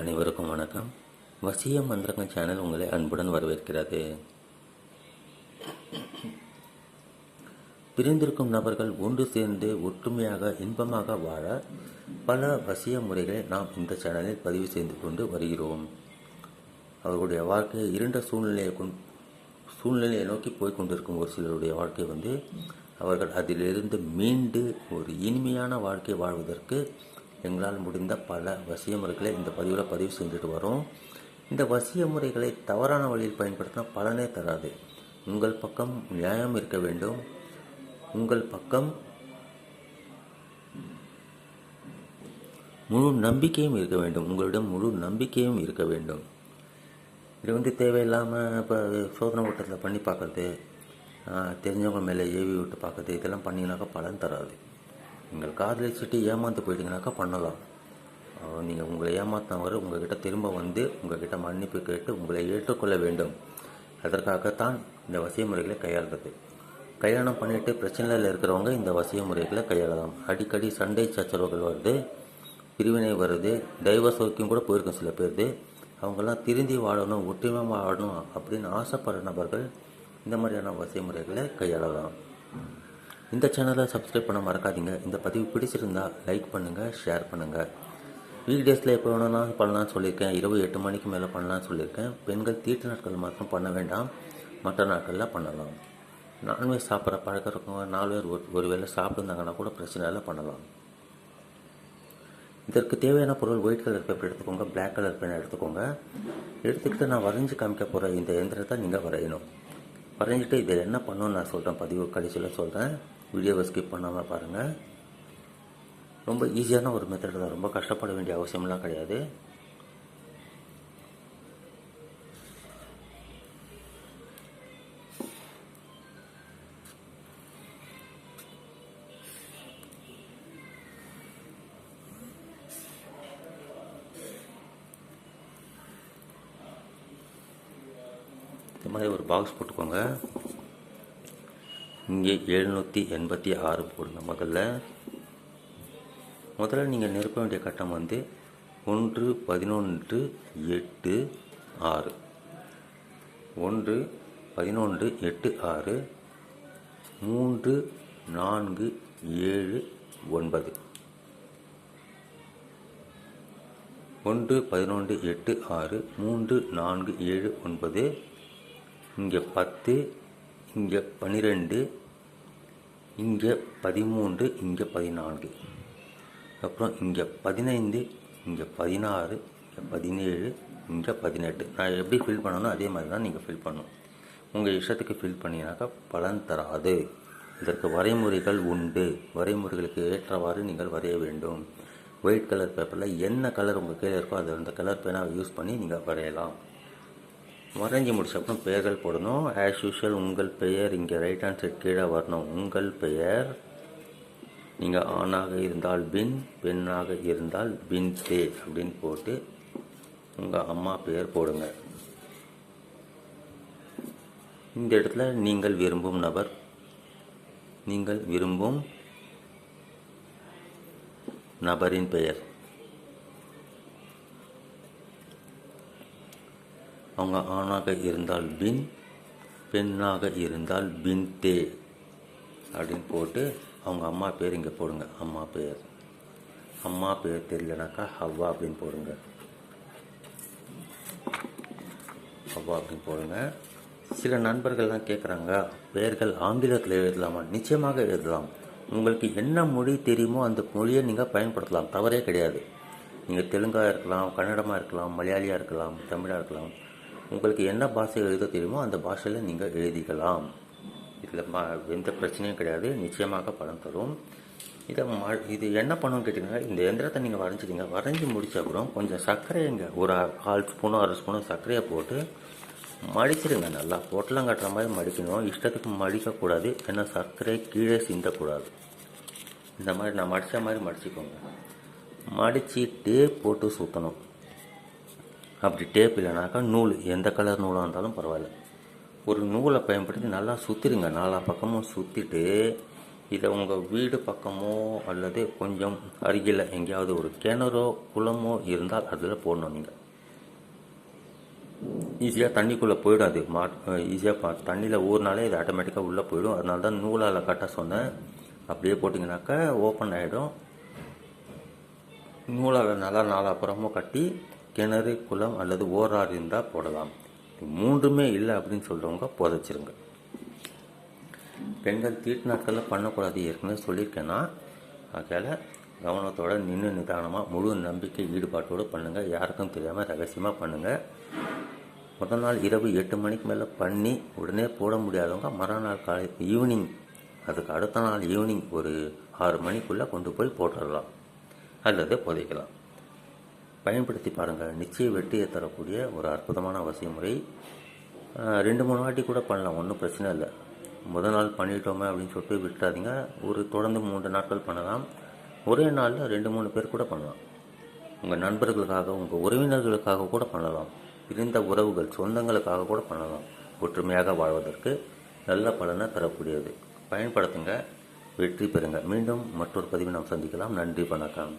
அனைவருக்கும் வணக்கம். வசிய மந்திரங்கள் சேனல் உங்களை அன்புடன் வரவேற்கிறது. பிரிந்திருக்கும் நபர்கள் ஒன்று சேர்ந்து ஒற்றுமையாக இன்பமாக வாழ பல வசிய முறைகளை நாம் இந்த சேனலில் பதிவு செய்து கொண்டு வருகிறோம். அவர்களுடைய வாழ்க்கையை இருண்ட சூழ்நிலையை கொண் சூழ்நிலையை நோக்கி போய் கொண்டிருக்கும் ஒரு சிலருடைய வாழ்க்கை வந்து அவர்கள் அதிலிருந்து மீண்டு ஒரு இனிமையான வாழ்க்கை வாழ்வதற்கு எங்களால் முடிந்த பல வசிய முறைகளை இந்த பதிவில் பதிவு செஞ்சுட்டு வரோம். இந்த வசிய முறைகளை தவறான வழியில் பயன்படுத்தினா பலனே தராது. உங்கள் பக்கம் நியாயம் இருக்க வேண்டும். உங்கள் பக்கம் முழு நம்பிக்கையும் இருக்க வேண்டும். உங்களிடம் முழு நம்பிக்கையும் இருக்க வேண்டும். இது வந்து தேவையில்லாமல் இப்போ சோதனை ஓட்டத்தில் பண்ணி பார்க்கறது தெரிஞ்சவங்க மேலே ஏவி விட்டு பார்க்கறது இதெல்லாம் பண்ணிங்கனாக்கா பலன் தராது. நீங்கள் காதலிச்சுட்டு ஏமாந்து போயிட்டீங்கனாக்கா பண்ணலாம். நீங்கள் உங்களை ஏமாத்தினவர் உங்கள்கிட்ட திரும்ப வந்து உங்கள்கிட்ட மன்னிப்பு கேட்டு உங்களை ஏற்றுக்கொள்ள வேண்டும். அதற்காகத்தான் இந்த வசிய முறைகளை கையாளுறது. கல்யாணம் பண்ணிட்டு பிரச்சனையில் இருக்கிறவங்க இந்த வசிய முறைகளை கையாளலாம். அடிக்கடி சண்டை சச்சரவுகள் வருது பிரிவினை வருது தெய்வ சோக்கியம் கூட போயிருக்கும் சில பேருது. அவங்கெல்லாம் திருந்தி வாழணும் ஒற்றுமையாக வாழணும் அப்படின்னு ஆசைப்படுற நபர்கள் இந்த மாதிரியான வசிய முறைகளை கையாளலாம். இந்த சேனலை சப்ஸ்கிரைப் பண்ண மறக்காதீங்க. இந்த பதிவு பிடிச்சிருந்தா லைக் பண்ணுங்கள் ஷேர் பண்ணுங்கள் வீக் டேஸில் எப்போ வேணும்னா பண்ணலாம்னு சொல்லியிருக்கேன். இரவு எட்டு மணிக்கு மேலே பண்ணலாம்னு சொல்லியிருக்கேன். பெண்கள் தீட்டு நாட்கள் மாத்திரம் பண்ண வேண்டாம். மற்ற நாட்களில் பண்ணலாம். நான்வெஜ் சாப்பிட்ற பழக்கம் இருக்கவங்க நாலு பேர் ஒரு ஒரு வேளை சாப்பிட்டுருந்தாங்கன்னா கூட பிரச்சனை இல்லை பண்ணலாம். இதற்கு தேவையான பொருள் ஒயிட் கலர் பேப்பர் எடுத்துக்கோங்க பிளாக் கலர் பேன் எடுத்துக்கோங்க. எடுத்துக்கிட்டு நான் வரைஞ்சி காமிக்க போகிற இந்த எந்திரத்தை நீங்கள் வரையணும். வரைஞ்சிட்டு இதை என்ன பண்ணணும்னு நான் சொல்கிறேன் பதிவு கடைசியில் சொல்கிறேன் வீடியோவை ஸ்கிப் பண்ணாமல் பாருங்கள் ரொம்ப ஈஸியான ஒரு மெத்தட் தான். ரொம்ப கஷ்டப்பட வேண்டிய அவசியம்லாம் கிடையாது. இந்த மாதிரி ஒரு பாக்ஸ் போட்டுக்கோங்க. இங்கே எழுநூற்றி எண்பத்தி ஆறு போடுங்க. முதல்ல முதல்ல நீங்கள் நிரப்ப வேண்டிய கட்டம் வந்து ஒன்று பதினொன்று எட்டு ஆறு. ஒன்று பதினொன்று எட்டு ஆறு மூன்று நான்கு ஏழு ஒன்பது. ஒன்று பதினொன்று எட்டு ஆறு மூன்று நான்கு ஏழு ஒன்பது. இங்கே பத்து இங்கே பன்னிரெண்டு இங்கே பதிமூன்று இங்கே பதினான்கு. அப்புறம் இங்கே பதினைந்து இங்கே பதினாறு இங்கே பதினேழு இங்கே பதினெட்டு. நான் எப்படி ஃபில் பண்ணணும் அதே மாதிரி தான் நீங்கள் ஃபில் பண்ணணும். உங்கள் இஷ்டத்துக்கு ஃபில் பண்ணினாக்கா பலன் தராது. இதற்கு வரைமுறைகள் உண்டு. வரைமுறைகளுக்கு ஏற்றவாறு நீங்கள் வரைய வேண்டும். ஒயிட் கலர் பேப்பரில் என்ன கலர் உங்கள் கீழே இருக்கோ அது அந்த கலர் பேனாவை யூஸ் பண்ணி நீங்கள் வரையலாம். வரைஞ்சி முடிச்ச அப்புறம் பெயர்கள் போடணும். ஆஸ் யூஷுவல் உங்கள் பெயர் இங்கே ரைட் ஹேண்ட் சைட் கீழே வரணும். உங்கள் பெயர் நீங்கள் ஆணாக இருந்தால் பின் பெண்ணாக இருந்தால் பின் தே அப்படின்னு போட்டு உங்கள் அம்மா பெயர் போடுங்க. இந்த இடத்துல நீங்கள் விரும்பும் நபர் நீங்கள் விரும்பும் நபரின் பெயர். அவங்க ஆணாக இருந்தால் பின் பெண்ணாக இருந்தால் பின் தே அப்படின்னு போட்டு அவங்க அம்மா பேர் இங்கே போடுங்க. அம்மா பேர். அம்மா பேர் தெரியலனாக்கா ஹவ்வா அப்படின்னு போடுங்க. ஹவ்வா அப்படின்னு போடுங்க. சில நண்பர்கள்லாம் கேட்குறாங்க பெயர்கள் ஆங்கிலத்தில் எழுதலாமா? நிச்சயமாக எழுதலாம். உங்களுக்கு என்ன மொழி தெரியுமோ அந்த மொழியை நீங்கள் பயன்படுத்தலாம். தவறே கிடையாது. நீங்கள் தெலுங்காக இருக்கலாம் கன்னடமாக இருக்கலாம் மலையாளியாக இருக்கலாம் தமிழாக இருக்கலாம். உங்களுக்கு என்ன பாஷை எழுத தெரியுமோ அந்த பாஷையில் நீங்கள் எழுதிக்கலாம். இதில் மா எந்த பிரச்சனையும் கிடையாது. நிச்சயமாக பலன் தரும். இதை ம இது என்ன பண்ணணும்னு கேட்டிங்கன்னா இந்த எந்திரத்தை நீங்கள் வரைஞ்சிடுங்க வரைஞ்சி முடிச்ச அப்புறம் கொஞ்சம் சர்க்கரைங்க ஒரு கால் ஸ்பூனோ அரை ஸ்பூனோ சர்க்கரையை போட்டு மடிச்சிடுங்க நல்லா. பொட்டலம் கட்டுற மாதிரி மடிக்கணும். இஷ்டத்துக்கு மடிக்கக்கூடாது. ஏன்னா சர்க்கரை கீழே சிந்தக்கூடாது. இந்த மாதிரி நான் மடித்த மாதிரி மடிச்சுக்கோங்க. மடிச்சிட்டு போட்டு சுற்றணும் அப்படி டேப் இல்லைனாக்கா நூல் எந்த கலர் நூலாக இருந்தாலும் பரவாயில்ல. ஒரு நூலை பயன்படுத்தி நல்லா சுற்றிடுங்க நாலா பக்கமும் சுற்றிட்டு இதை உங்கள் வீடு பக்கமோ அல்லது கொஞ்சம் அருகில் எங்கேயாவது ஒரு கிணறோ குளமோ இருந்தால் அதில் போடணும் நீங்கள் ஈஸியாக தண்ணிக்குள்ளே போயிடும் அது. மா ஈஸியாக பா தண்ணியில் ஊறினாலே இது ஆட்டோமேட்டிக்காக உள்ளே போயிடும். அதனால தான் நூலால் கட்ட சொன்னேன். அப்படியே போட்டிங்கனாக்கா ஓப்பன் ஆகிடும் நூலால் நல்லா நாலாப்புறமும் கட்டி கிணறு குளம் அல்லது ஓராறு இருந்தால் போடலாம். மூன்றுமே இல்லை அப்படின்னு சொல்கிறவங்க புதைச்சிருங்க. பெண்கள் தீட்டு நாட்களில் பண்ணக்கூடாது. ஏற்கனவே சொல்லியிருக்கேன்னா ஆகையால் கவனத்தோடு நின்று நிதானமாக முழு நம்பிக்கை ஈடுபாட்டோடு பண்ணுங்கள் யாருக்கும் தெரியாமல் ரகசியமாக பண்ணுங்கள் முதல் நாள் இரவு எட்டு மணிக்கு மேலே பண்ணி உடனே போட முடியாதவங்க மறுநாள் காலை ஈவினிங் அதுக்கு அடுத்த நாள் ஈவினிங் ஒரு ஆறு மணிக்குள்ளே கொண்டு போய் போட்டுடலாம். அல்லது புதைக்கலாம். பயன்படுத்தி பாருங்கள். நிச்சய வெற்றியை தரக்கூடிய ஒரு அற்புதமான அவசிய முறை ரெண்டு மூணு வாட்டி கூட பண்ணலாம். ஒன்றும் பிரச்சனை இல்லை. முதல் நாள் பண்ணிட்டோமே அப்படின்னு சொல்லிட்டு விட்டுறாதீங்க. ஒரு தொடர்ந்து மூன்று நாட்கள் பண்ணலாம். ஒரே நாளில் ரெண்டு மூணு பேர் கூட பண்ணலாம். உங்கள் நண்பர்களுக்காக உங்கள் உறவினர்களுக்காக கூட பண்ணலாம். பிரிந்த உறவுகள் சொந்தங்களுக்காக கூட பண்ணலாம். ஒற்றுமையாக வாழ்வதற்கு நல்ல பலனை தரக்கூடியது. பயன்படுத்துங்க. வெற்றி பெறுங்க. மீண்டும் மற்றொரு பதிவை நாம் சந்திக்கலாம். நன்றி வணக்கம்.